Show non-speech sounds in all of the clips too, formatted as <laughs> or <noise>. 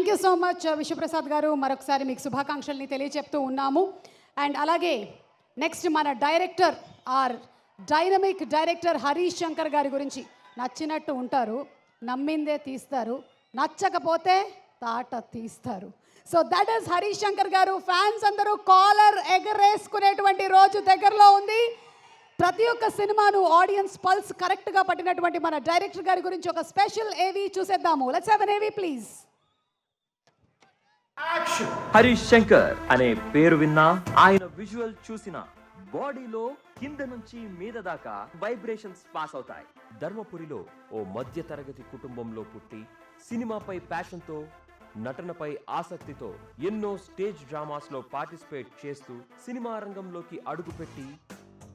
Thank you so much Vishwaprasad garu. మరొకసారి మీకు శుభాకాంక్షల్ని తెలియచెప్తూ ఉన్నాము. అండ్ అలాగే నెక్స్ట్ మన director our dynamic director Harish Shankar garu గురించి నచ్చినట్టు ఉంటారు. నమ్మిందే తీస్తారు. నచ్చకపోతే తాట తీస్తారు. So that is Harish Shankar garu. Fans అందరూ కాలర్ ఎగరేసుకునేటువంటి రోజు దగ్గరలో ఉంది. ప్రతి ఒక్క సినిమాను ఆడియన్స్ పల్స్ కరెక్ట్గా పట్టినటువంటి మన డైరెక్టర్ గారి గురించి ఒక స్పెషల్ ఏవి చూసేద్దాము. లెట్స్ హ్యావ్ ఎన్ ఏవి ప్లీజ్ హరీష్ శంకర్ అనే పేరు విన్నా ఆయన విజువల్ చూసిన బాడీలో కింద నుంచి మీద దాకా వైబ్రేషన్స్ పాస్ అవుతాయి. ధర్మపురిలో ఓ మధ్య తరగతి కుటుంబంలో పుట్టి సినిమాపై ప్యాషన్తో నటనపై ఆసక్తితో ఎన్నో స్టేజ్ డ్రామాస్లో పార్టిసిపేట్ చేస్తూ సినిమా రంగంలోకి అడుగుపెట్టి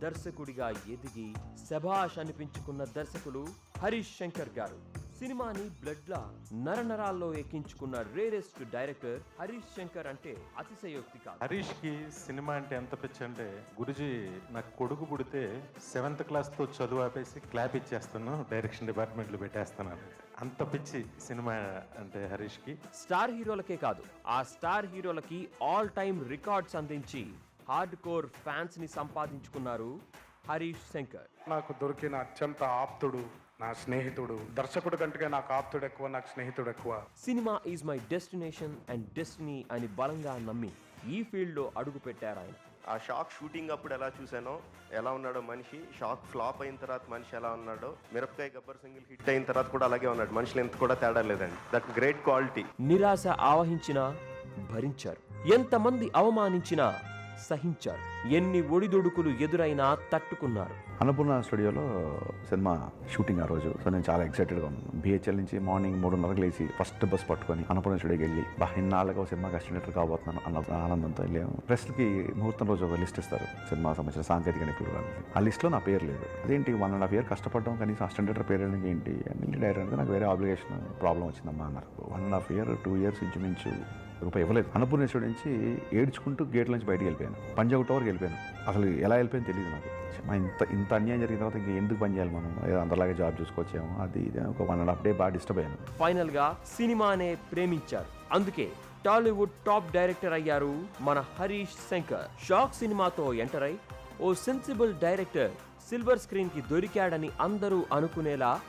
దర్శకుడిగా ఎదిగి శభాష్ అనిపించుకున్న దర్శకులు హరీష్ శంకర్ గారు. సినిమాని బ్లడ్ లా నరనరాల్లో ఎక్కించుకున్న రేరెస్ట్ డైరెక్టర్ హరీష్ శంకర్ అంటే అతిశయోక్తి కాదు. హరీష్కి సినిమా అంటే ఎంత పిచ్చి అంటే గురుజీ నాకు కొడుకు పుడితే సెవెంత్ క్లాస్తో చదువు ఆపేసి క్లాప్ ఇచ్చేస్తాను డైరెక్షన్ డిపార్ట్మెంట్లో పెట్టేస్తాను. అంత పిచ్చి సినిమా అంటే హరీష్కి స్టార్ హీరోలకే కాదు ఆ స్టార్ హీరోలకి ఆల్ టైమ్ రికార్డ్స్ అందించి హార్డ్ కోర్ ఫ్యాన్స్ని సంపాదించుకున్నారు హరీష్ శంకర్. నాకు దొరికిన అత్యంత ఆప్తుడు నా స్నేహితుడు. దర్శకుడు కంటే నాకు ఆప్తుడు ఎక్కువ నాకు స్నేహితుడు ఎక్కువ. Cinema is my destination and destiny అని బలంగా నమ్మి ఈ ఫీల్డ్లో అడుగు పెట్టారు ఆయన. ఆ షాక్ షూటింగ్ అప్పుడు ఎలా చూసానో ఎలా ఉన్నాడో మనిషి షాక్ ఫ్లాప్ అయిన తర్వాత మనిషి ఎలా ఉన్నాడో మిరపకాయ గబ్బర్ సింగిల్ హిట్ అయిన తర్వాత కూడా అలాగే ఉన్నాడు. మనుషులు ఎంత కూడా తేడా లేదండి. That great quality. నిరాశ ఆవహించినా భరించారు. ఎంతమంది అవమానించినా సహించారు. ఎన్ని ఒడిదుడుకులు ఎదురైనా తట్టుకున్నారు. అన్నపూర్ణ స్టూడియోలో సినిమా షూటింగ్ ఆ రోజు. సో నేను చాలా ఎక్సైటెడ్గా ఉన్నాను. బిహెచ్ఎల్ నుంచి మార్నింగ్ మూడున్నరకు లేచి ఫస్ట్ బస్ పట్టుకొని అన్నపూర్ణ స్టూడియోకి వెళ్ళి బా ఇన్నాళ్ళగా ఒక సినిమా కస్టినేటర్ కాబోతున్నాను అన్న ఆనందంతో వెళ్ళాము. ప్రెస్కి ముహూర్తం రోజు ఒక లిస్ట్ ఇస్తారు. సినిమా సంబంధించిన సాంకేతిక నిపుణులు ఆ లిస్ట్లో నా పేరు లేదు. అదేంటి వన్ అండ్ హాఫ్ ఇయర్ కష్టపడడం కనీసం అస్టెండేటర్ పేరు ఏంటి? అని డైరెక్టర్ నాకు వేరే ఆబ్లిగేషన్ ప్రాబ్లం వచ్చిందమ్మా అన్నారు. One and half year two years ఇంచుమించు రూపాయి ఇవ్వలేదు. అన్నపూర్ణేశ్వరి నుంచి ఏడ్చుకుంటూ గేట్ల నుంచి బయటకు వెళ్ళిపోయాను. పంజాబ్ టవర్కి వెళ్ళిపోయాను. అసలు ఎలా వెళ్ళిపోయింది తెలియదు నాకు. మా ఇంత ఇంత అన్యాయం జరిగిన తర్వాత ఇంకా ఎందుకు పని చేయాలి మనం? అందరిలాగే జాబ్ చూసుకోవచ్చాము. అది ఇది ఒక వన్ అండ్ హాఫ్ డే బాగా డిస్టర్బ్ అయ్యాను. ఫైనల్గా సినిమానే ప్రేమించారు. అందుకే టాలీవుడ్ టాప్ డైరెక్టర్ అయ్యారు మన హరీష్ శంకర్. షాక్ సినిమాతో ఎంటర్ అయి ఓ సెన్సిబుల్ డైరెక్టర్ సిల్వర్ స్క్రీన్కి దొరికాడని అందరూ అనుకునేలా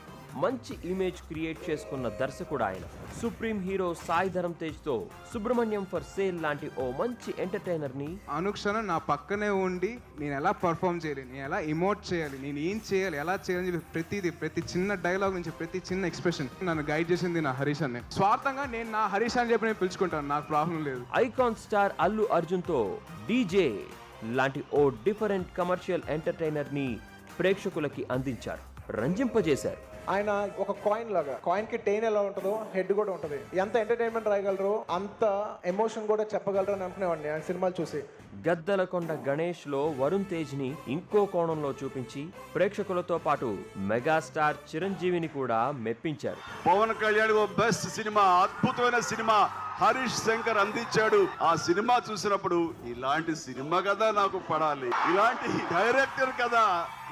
మంచి ఇమేజ్ క్రియేట్ చేసుకున్న దర్శకుడు ఆయన. సుప్రీం హీరో సాయి ధరం తేజ్తో సుబ్రహ్మణ్యం ఫర్ సేల్ లాంటి ఓ మంచి ఎంటర్టైనర్ని అనుక్షణం నా పక్కనే ఉండి నేను ఎలా పర్ఫామ్ చేయాలి నేను ఎలా ఇమోట్ చేయాలి నేను ఏం చేయాలి ఎలా చేయాలని చెప్పి ప్రతిదీ ప్రతి చిన్న డైలాగ్ నుంచి ప్రతి చిన్న ఎక్స్ప్రెషన్ నన్ను గైడ్ చేసింది నా హరీష్ అన్నే. స్వార్థంగా నేను నా హరీష్ అని చెప్పి నేను పిలుచుకుంటాను నాకు ప్రాబ్లం లేదు. ఐకాన్ స్టార్ అల్లు అర్జున్తో డీజే లాంటి ఓ డిఫరెంట్ కమర్షియల్ ఎంటర్టైనర్ని ప్రేక్షకులకి అందించారు. రంజింపజేశారు. ఆయన ఒక కాయిన్ లాగా కాయిన్కి టెయిన్ ఎలా ఉంటుందో హెడ్ కూడా ఉంటుంది. ఎంత ఎంటర్టైన్మెంట్ రాయగలరు అంత ఎమోషన్ కూడా చెప్పగలరు అని అనుకునేవాడిని ఆయన సినిమాలు చూసి. గద్దలకొండ గణేష్లో వరుణ్ తేజ్ని ఇంకో కోణంలో చూపించి ప్రేక్షకులతో పాటు మెగాస్టార్ చిరంజీవిని కూడా మెప్పించారు. పవన్ కళ్యాణ్ ఓ బెస్ట్ సినిమా అద్భుతమైన సినిమా. హరీష్ శంకర్ అందించాడు. ఆ సినిమా చూసినప్పుడు ఇలాంటి సినిమా కదా నాకు పడాలి. ఇలాంటి డైరెక్టర్ కదా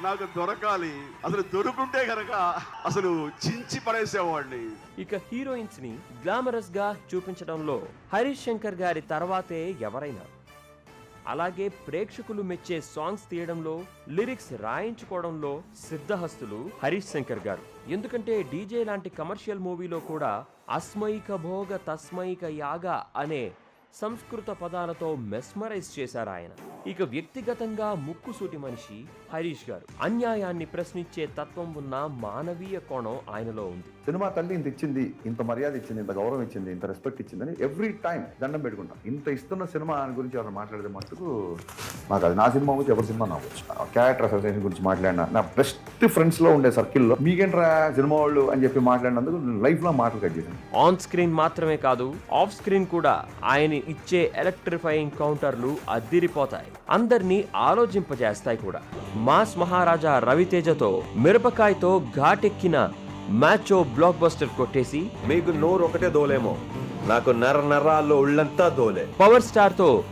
నాకు దొరకాలి. అసలు దొరుకుంటే కనుక అసలు చించి పడేసేవాడిని. ఇక హీరోయిన్స్ని గ్లామరస్గా చూపించడంలో హరీష్ శంకర్ గారి తర్వాతే ఎవరైనా. అలాగే ప్రేక్షకులు మెచ్చే సాంగ్స్ తీయడంలో లిరిక్స్ రాయించుకోవడంలో సిద్ధహస్తులు హరీష్ శంకర్ గారు. ఎందుకంటే డీజే లాంటి కమర్షియల్ మూవీలో కూడా అస్మైక భోగ తస్మైక యాగ అనే సంస్కృత పదాలతో మెస్మరైజ్ చేశారు ఆయన ఇక వ్యక్తిగతంగా ముక్కుసూటి మనిషి హరీష్ గారు. అన్యాయాన్ని ప్రశ్నించే తత్వం ఉన్న మానవీయ కోణం ఆయనలో ఉంది. సినిమా తల్లి ఇంత ఇచ్చింది ఇంత మర్యాద ఇచ్చింది ఇంత గౌరవం ఇచ్చింది ఇంత రెస్పెక్ట్ ఇచ్చిందని ఎవ్రీ టైం దండం పెట్టుకుంటాం. ఇంత ఇస్తున్న సినిమా గురించి ఎవరు మాట్లాడితే మటుకు నాకు అది నా సినిమా అవ్వచ్చు ఎవరి సినిమా అవ్వచ్చు క్యారెక్టర్ అసోసియేషన్ గురించి మాట్లాడినా నా బెస్ట్ ఫ్రెండ్స్లో ఉండే సర్కిల్లో మీకేంట్రా సినిమా వాళ్ళు అని చెప్పి మాట్లాడినందుకు లైఫ్లో మాటలు కట్ చేశాను. ఆన్ స్క్రీన్ మాత్రమే కాదు ఆఫ్ స్క్రీన్ కూడా ఆయన ఇచ్చే ఎలక్ట్రిఫైయింగ్ కౌంటర్లు అద్దిరిపోతాయి అందరినీ ఆలోచింపజేస్తాయి కూడా. మాస్ మహారాజా రవితేజతో మిరపకాయతో ఘాటెక్కిన మ్యాచో బ్లాక్ బస్టర్ కొట్టేసి మీకు నోరు ఒకటే దోలేమో. నాకు నర నరాల్లో ఉళ్ళంతా దోలే. పవర్ స్టార్తో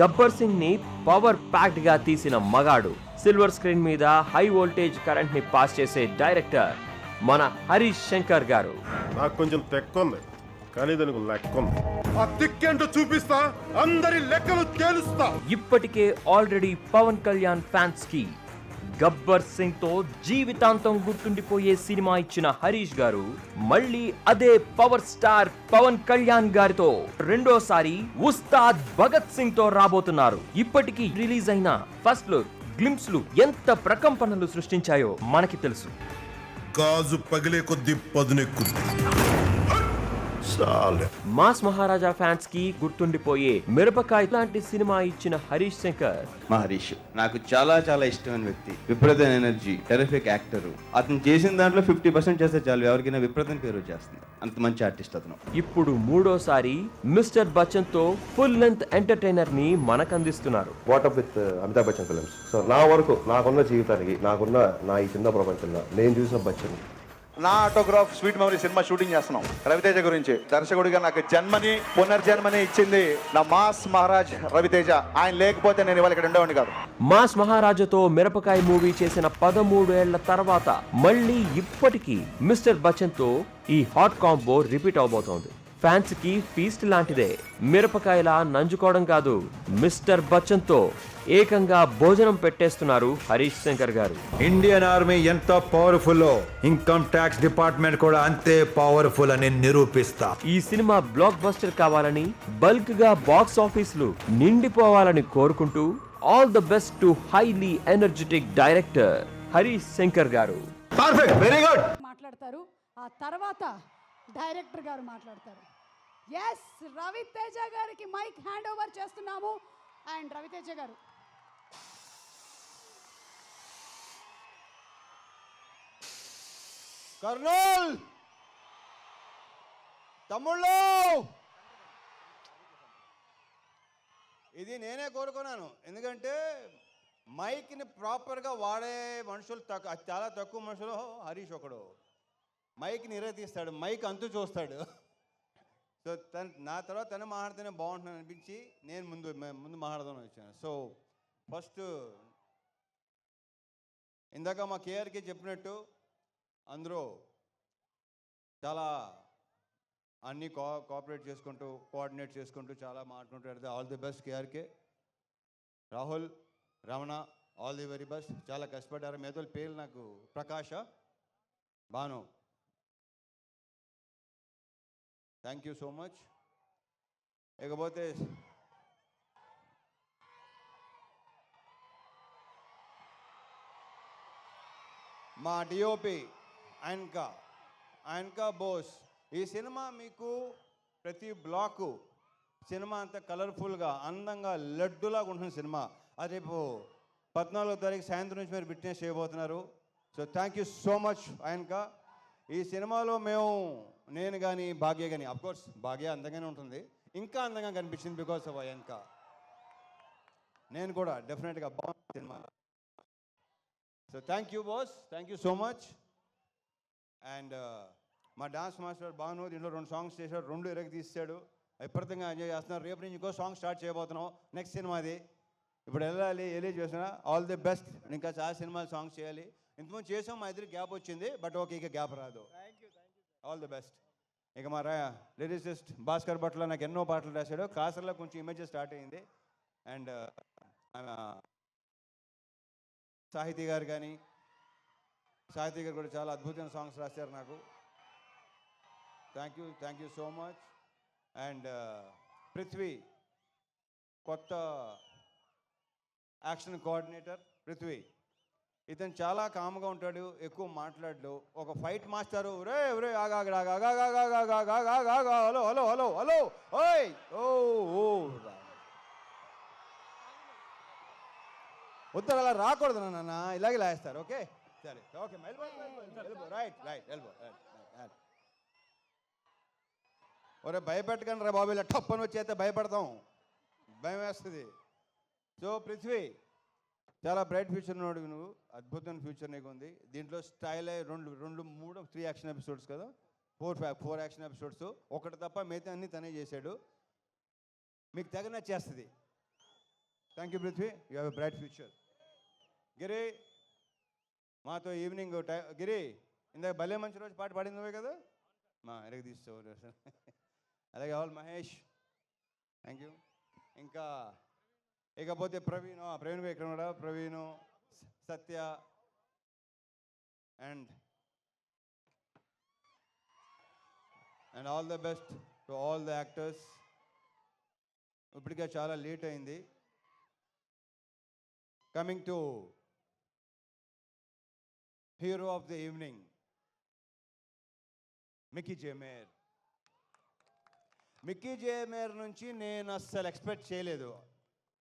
గబ్బర్ సింగ్ని పవర్ ప్యాక్డ్గా తీసిన మగాడు. సిల్వర్ స్క్రీన్ మీద హై వోల్టేజ్ కరెంట్ని పాస్ చేసే డైరెక్టర్ మన హరీష్ శంకర్ గారు. నాకు కొంచెం తెక్కుంది. కానీ దానికి లెక్క. ఉంది ఆ దిక్కేంటో చూపిస్తా అందరి లెక్కలు తేలుస్తా. ఇప్పటికే ఆల్రెడీ పవన్ కళ్యాణ్ ఫ్యాన్స్కి గబ్బర్ సింగ్తో జీవితాంతం గుర్తుండిపోయే సినిమా ఇచ్చిన హరీష్ గారు మళ్ళీ అదే పవర్ స్టార్ పవన్ కళ్యాణ్ గారితో రెండోసారి ఉస్తాద్ భగత్ సింగ్తో రాబోతున్నారు. ఇప్పటికీ రిలీజ్ అయిన ఫస్ట్ లుక్ గ్లిమ్స్లు ఎంత ప్రకంపనలు సృష్టించాయో మనకి తెలుసు. గాజు పగిలే కొద్ది పదునెక్కుద్ది. చాలే. మాస్ మహారాజా ఫ్యాన్స్కి గుర్తుండిపోయే మిరపకాయ లాంటి సినిమా ఇచ్చిన హరీష్ శంకర్. మా హరీష్ నాకు చాలా చాలా ఇష్టమైన వ్యక్తి. విప్రదన్ ఎనర్జీ టెరిఫిక్ యాక్టర్ అతను చేసిన దాంట్లో ఫిఫ్టీ పర్సెంట్ చేస్తే చాలు. ఎవరికైనా విప్రదన్ పేరు వచ్చేస్తుంది. అంత మంచి ఆర్టిస్ట్ అతను. ఇప్పుడు మూడోసారి మిస్టర్ బచ్చన్తో ఫుల్ లెంత్ ఎంటర్టైనర్ని మనకందిస్తున్నారు. What up with Amitabh Bachchan films so నా వరకు నాకున్న జీవితానికి నాకున్న నా ఈ చిన్న ప్రపంచంలో నేను చూసిన బచ్చన్. నా autograph sweet memory cinema shooting చేస్తున్నాం. రవితేజ గురించి. దర్శకుడిగా నాకు జన్మని పునర్జన్మని ఇచ్చింది నా మాస్ మహారాజ్ రవితేజ. ఆయన లేకపోతే నేను ఇవాళ ఇక్కడ ఉండేవాడిని కాదు. మాస్ మహారాజుతో మిరపకాయ మూవీ చేసిన పదమూడు ఏళ్ళ తర్వాత మళ్ళీ ఇప్పటికీ మిస్టర్ బచ్చన్తో ఈ హాట్ కాంబో రిపీట్ అవబోతోంది. ఫ్యాన్స్కి ఫీస్ట్ లాంటిదే. మిరపకాయలా నంజుకోవడం కాదు. మిస్టర్ బచ్చన్తో ఏకంగా భోజనం పెట్టేస్తున్నారు హరీష్ శంకర్ గారు. ఇండియన్ ఆర్మీ ఎంత పవర్ఫుల్ ఇన్కమ్ ట్యాక్స్ డిపార్ట్మెంట్ కూడా అంతే పవర్ఫుల్ అని నిరూపిస్తా. ఈ సినిమా బ్లాక్ బస్టర్ కావాలని బల్క్గా బాక్స్ ఆఫీసులు నిండిపోవాలని కోరుకుంటూ all the best to highly energetic director Harish Shankar garu. Perfect very good మాట్లాడతారు. ఆ తర్వాత డైరెక్టర్ గారు మాట్లాడతారు. ఎస్ రవితేజ గారికి మైక్ హ్యాండ్ ఓవర్ చేస్తున్నాము అండ్ రవితేజ గారు. కర్నూల్! తమ్ముళ్ళు! ఇది నేనే కోరుకున్నాను. ఎందుకంటే మైక్ని ప్రాపర్గా వాడే మనుషులు తక్కువ చాలా తక్కువ మనుషులు హరీష్ ఒకడు. మైక్ ఇరతీస్తాడు మైక్ అంతు చూస్తాడు. సో తన నా తర్వాత తను మాట్లాడితేనే బాగుంటుందని అనిపించి నేను ముందు ముందు మాట్లాడదామని వచ్చాను. సో ఫస్ట్ ఇందాక మా కేఆర్కే చెప్పినట్టు అందరూ చాలా అన్నీ కో కోఆపరేట్ చేసుకుంటూ కోఆర్డినేట్ చేసుకుంటూ చాలా మాట్లాడుతుంటారు. All the best KRK. Rahul Ramana all the very best. చాలా కష్టపడ్డారు. మేధుల పేరు నాకు Prakasha Bhanu. Thank you so much ఇకపోతే మా డిఓపి ఆయనకా ఆయనకా బోస్ ఈ సినిమా మీకు ప్రతి బ్లాకు సినిమా అంత కలర్ఫుల్గా అందంగా లడ్డులాగా ఉంటుంది సినిమా. అది రేపు పద్నాలుగో తారీఖు సాయంత్రం నుంచి మీరు బిట్నెస్ చేయబోతున్నారు. So thank you so much ఆయనక ఈ సినిమాలో మేము నేను కానీ భాగ్య కానీ కోర్స్ భాగ్య అందంగానే ఉంటుంది. ఇంకా అందంగా కనిపించింది బికాస్ ఆఫ్ ఆయనక నేను కూడా డెఫినెట్గా బాగుంది cinema. So thank you boss thank you so much and మా డాన్స్ మాస్టర్ భాను దీంట్లో రెండు సాంగ్స్ చేశాడు రెండు ఎరగ తీసాడు విపరీతంగా ఎంజాయ్ చేస్తున్నాం రేపు నుంచి ఇంకో సాంగ్ స్టార్ట్ చేయబోతున్నాం. నెక్స్ట్ సినిమాది ఇప్పుడు వెళ్ళాలి వెళ్ళి చేసిన ఆల్ ది బెస్ట్ ఇంకా చాలా సినిమాలు సాంగ్స్ చేయాలి. ఇంతకుముందు చేసాం మా ఇద్దరు గ్యాప్ వచ్చింది. బట్ ఓకే ఇక గ్యాప్ రాదు. ఆల్ ది బెస్ట్ ఇక మా రా లిరిసిస్ట్ భాస్కర్ భట్లో నాకు ఎన్నో పాటలు రాశాడు. కాసర్లో కొంచెం ఇమేజ్ స్టార్ట్ అయింది. అండ్ సాహితీ గారు కానీ సాహితీ గారు కూడా చాలా అద్భుతమైన సాంగ్స్ రాశారు నాకు. Thank you thank you so much. And Prithvi కొత్త యాక్షన్ కోఆర్డినేటర్ పృథ్వీ. ఇతను చాలా కామ్గా ఉంటాడు ఎక్కువ మాట్లాడడు ఒక ఫైట్ మాస్టర్ రే రే హలో హలో హలో హలో ఓయ్ ఓ ఉత్తర అలా రాకూడదు నాన్న ఇలాగే లాగేస్తారు ఓకే సరే okay right right elbow right ఒరే భయపెట్టకండి రా బాబు ఇలా టప్పని వచ్చి అయితే భయపడతాం భయం వేస్తుంది సో పృథ్వీ చాలా బ్రైట్ ఫ్యూచర్ ఉన్నాడు నువ్వు. అద్భుతమైన ఫ్యూచర్ నీకు ఉంది దీంట్లో స్టైల్ రెండు రెండు మూడు త్రీ యాక్షన్ ఎపిసోడ్స్ కదా. ఫోర్ ఫోర్ యాక్షన్ ఎపిసోడ్స్ ఒకటి తప్ప మిగతా అన్ని తనే చేశాడు. మీకు తెగ నచ్చేస్తుంది thank you Prithvi you have a bright future Giri మాతో ఈవినింగ్ టై గిరి ఇందాక భలే మంచి రోజు పాట పాడింది నువ్వే కదా? మా ఎరగ తీసుకోవాలి <laughs> అలాగే ఆల్ మహేష్. థ్యాంక్ యూ ఇంకా ఇకపోతే ప్రవీణ్ ప్రవీణ్ ఇక్కడ ఉన్నాడా? Praveen Satya and and all the best to all the actors. ఇప్పటికే చాలా లేట్ అయింది. Coming to hero of the evening Mickey J Meyer Mickey J Meyer నుంచి నేను అస్సలు ఎక్స్పెక్ట్ చేయలేదు.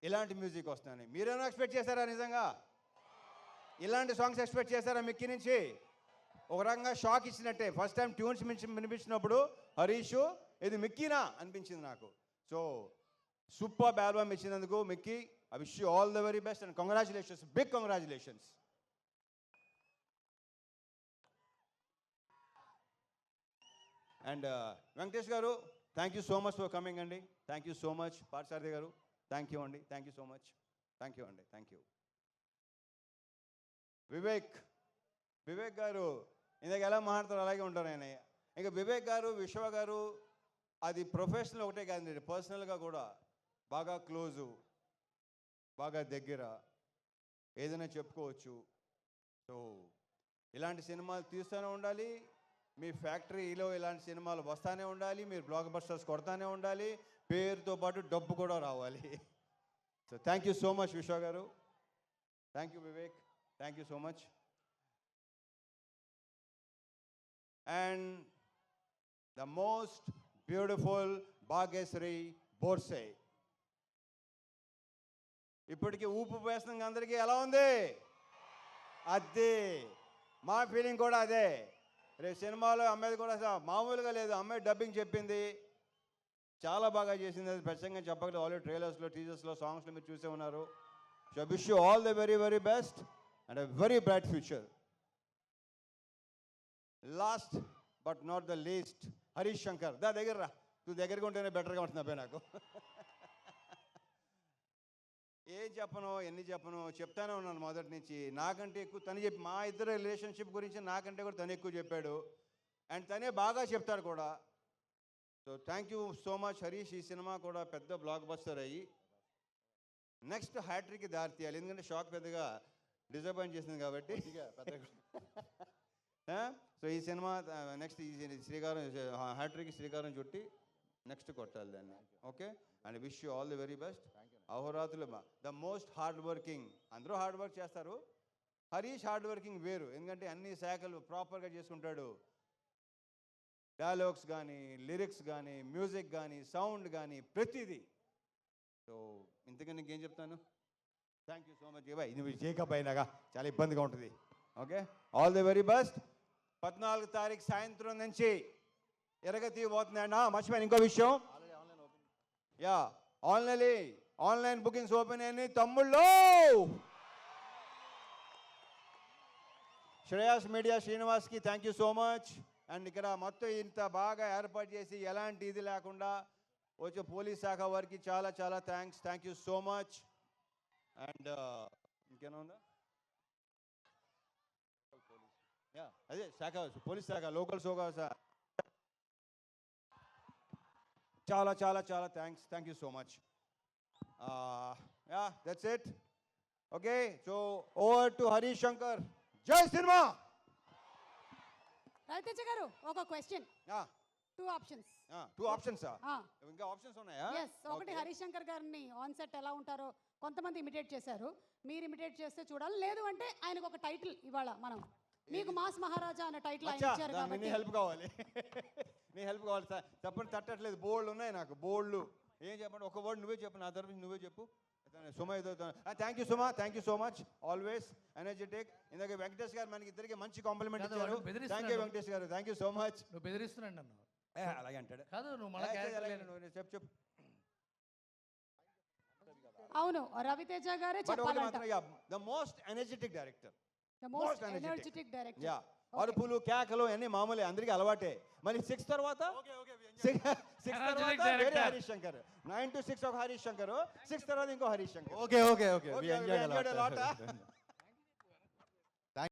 ఇలాంటి మ్యూజిక్ వస్తుందని. మీరేమో ఎక్స్పెక్ట్ చేశారా నిజంగా? ఇలాంటి సాంగ్స్ ఎక్స్పెక్ట్ చేశారా మిక్కి నుంచి? ఒక రకంగా షాక్ ఇచ్చినట్టే. ఫస్ట్ టైం ట్యూన్స్ మించి వినిపించినప్పుడు హరీషు ఇది మిక్కీనా అనిపించింది నాకు. సో సూపర్ ఆల్బమ్ ఇచ్చినందుకు Mickey I wish you all the very best and congratulations big congratulations. And Venkatesh గారు thank you so much for coming అండి. Thank you so much Parthasarathi గారు. Thank you అండి thank you so much thank you అండి thank you Vivek Vivek గారు ఇందాక ఎలా మాట్లాడతారు అలాగే ఉంటారు ఆయన. ఇంకా వివేక్ గారు విశ్వ గారు అది ప్రొఫెషనల్ ఒకటే కాదండి పర్సనల్గా కూడా బాగా క్లోజు బాగా దగ్గర ఏదైనా చెప్పుకోవచ్చు. సో ఇలాంటి సినిమాలు తీస్తూనే ఉండాలి. మీ ఫ్యాక్టరీలో ఇలాంటి సినిమాలు వస్తానే ఉండాలి. మీరు బ్లాక్ బస్టర్స్ కొడతానే ఉండాలి. పేరుతో పాటు డబ్బు కూడా రావాలి. So thank you so much Vishwa గారు. Thank you Vivek thank you so much and the most beautiful Bhagyashri Borse ఇప్పటికీ ఊపు వేస్తున్న అందరికీ ఎలా ఉంది? అదే మా ఫీలింగ్ కూడా అదే. రేపు సినిమాలో అమ్మాయి కూడా మామూలుగా లేదు. అమ్మాయి డబ్బింగ్ చెప్పింది. చాలా బాగా చేసింది. అది ప్రత్యేకంగా చెప్పగలదు ఆల్రెడీ ట్రైలర్స్లో టీజర్స్లో సాంగ్స్లో మీరు చూసే ఉన్నారు. So wish you all the very very best and a very bright future last but not the least Harish Shankar దా దగ్గర రా. నువ్వు దగ్గరగా ఉంటేనే బెటర్గా ఉంటుంది అబ్బాయి నాకు? <laughs> ఏం చెప్పను ఎన్ని చెప్పను? చెప్తానే ఉన్నాను మొదటి నుంచి. నాకంటే ఎక్కువ తను చెప్పి మా ఇద్దరు రిలేషన్షిప్ గురించి నాకంటే కూడా తను ఎక్కువ చెప్పాడు. అండ్ తనే బాగా చెప్తాడు కూడా. So thank you so much Harish ఈ సినిమా కూడా పెద్ద బ్లాక్ బస్టర్ అయ్యి. నెక్స్ట్ హ్యాట్రిక్ దారి తీయాలి ఎందుకంటే షాక్ పెద్దగా డిసప్పాయింట్ చేసింది కాబట్టి. సో <laughs> ఈ సినిమా నెక్స్ట్ ఈ శ్రీకారం హ్యాట్రిక్ శ్రీకారం చుట్టి నెక్స్ట్ కొట్టాలి దాన్ని. Okay and wish you all the very best అహోరాత్రులు the most hard working అందరూ హార్డ్ వర్క్ చేస్తారు. హరీష్ హార్డ్ వర్కింగ్ వేరు. ఎందుకంటే అన్ని శాఖలు ప్రాపర్గా చేసుకుంటాడు. డైలాగ్స్ కానీ లిరిక్స్ కానీ మ్యూజిక్ కానీ సౌండ్ కానీ ప్రతిదీ. సో ఇంతకన్నా ఇంకేం చెప్తాను? Thank you so much boy నువ్వు జేకప్ అయినాగా. చాలా ఇబ్బందిగా ఉంటుంది. Okay? All the very best పద్నాలుగు తారీఖు సాయంత్రం నుంచి ఎరగతి పోతుందండి మర్చిపోయాను. ఇంకో విషయం. Yeah online online bookings open అయ్యి తమ్ముళ్ళు! Shreyas media శ్రీనివాస్కి thank you so much and ఇక్కడ మొత్తం ఇంత బాగా ఏర్పాటు చేసి ఎలాంటి ఇది లేకుండా వచ్చే పోలీస్ శాఖ వారికి చాలా చాలా thanks thank you so much and uh, ఇంకేనా ఉందా? అదే శాఖ పోలీస్ శాఖ లోకల్ సోగా సార్ చాలా చాలా చాలా thanks thank you so much yeah that's it okay so over to Harish Shankar జై సినిమా రవితేజ గారు ఒక question two options two options ఇంకా ఆప్షన్స్ ఉన్నాయా? ఎస్ ఒకటి హరీష్ శంకర్ గారిని ఆన్ సెట్ ఎలా ఉంటారో కొంతమంది ఇమిటేట్ చేశారు. మీరు ఇమిటేట్ చేస్తే చూడాలి. లేదు అంటే ఆయనకు ఒక టైటిల్ ఇవాళ మనం. మీకు మాస్ మహారాజా అనే టైటిల్ ఆయన ఇచ్చారు నీ కాబట్టి. హెల్ప్ కావాలి. నీ హెల్ప్ కావాలి. సార్ చెప్పండి తట్టట్లేదు. బోల్డ్ ఉన్నాయి నాకు. బోల్డ్లు ఏం చెప్పండి? ఒక వర్డ్ నువ్వే చెప్పు. నా తరఫు నువ్వే చెప్పు. సుమ ఏదో thank you Suma thank you so much always energetic ఇందాక వెంకటేష్ గారు మనకి ఇద్దరికి మంచి కాంప్లిమెంట్ కాదు, ఇచ్చారు. వాడు బెదిరిస్తున్నాడు. థ్యాంక్ యూ వెంకటేష్ గారు. థ్యాంక్ యూ సో మచ్ నువ్వు బెదిరిస్తున్నాడు నన్ను. అలాగే అంటాడు. కాదు నువ్వు మళ్ళీ ఏ, క్యారెక్టర్ అలాగే లేని- నువ్వు చెప్పు చెప్పు. అవును రవితేజ గారే బట్ ఒకటి చెప్పాలంట. మాత్రం the most energetic director the most energetic. Energetic director yeah అరుపులు కేకలు అన్ని మామూలే అందరికీ అలవాటే. మరి సిక్స్ తర్వాత? సిక్స్ తర్వాత వేరే. Harish Shankar nine to six ఒక హరీష్ శంకర్ సిక్స్ తర్వాత ఇంకో Harish Shankar okay okay okay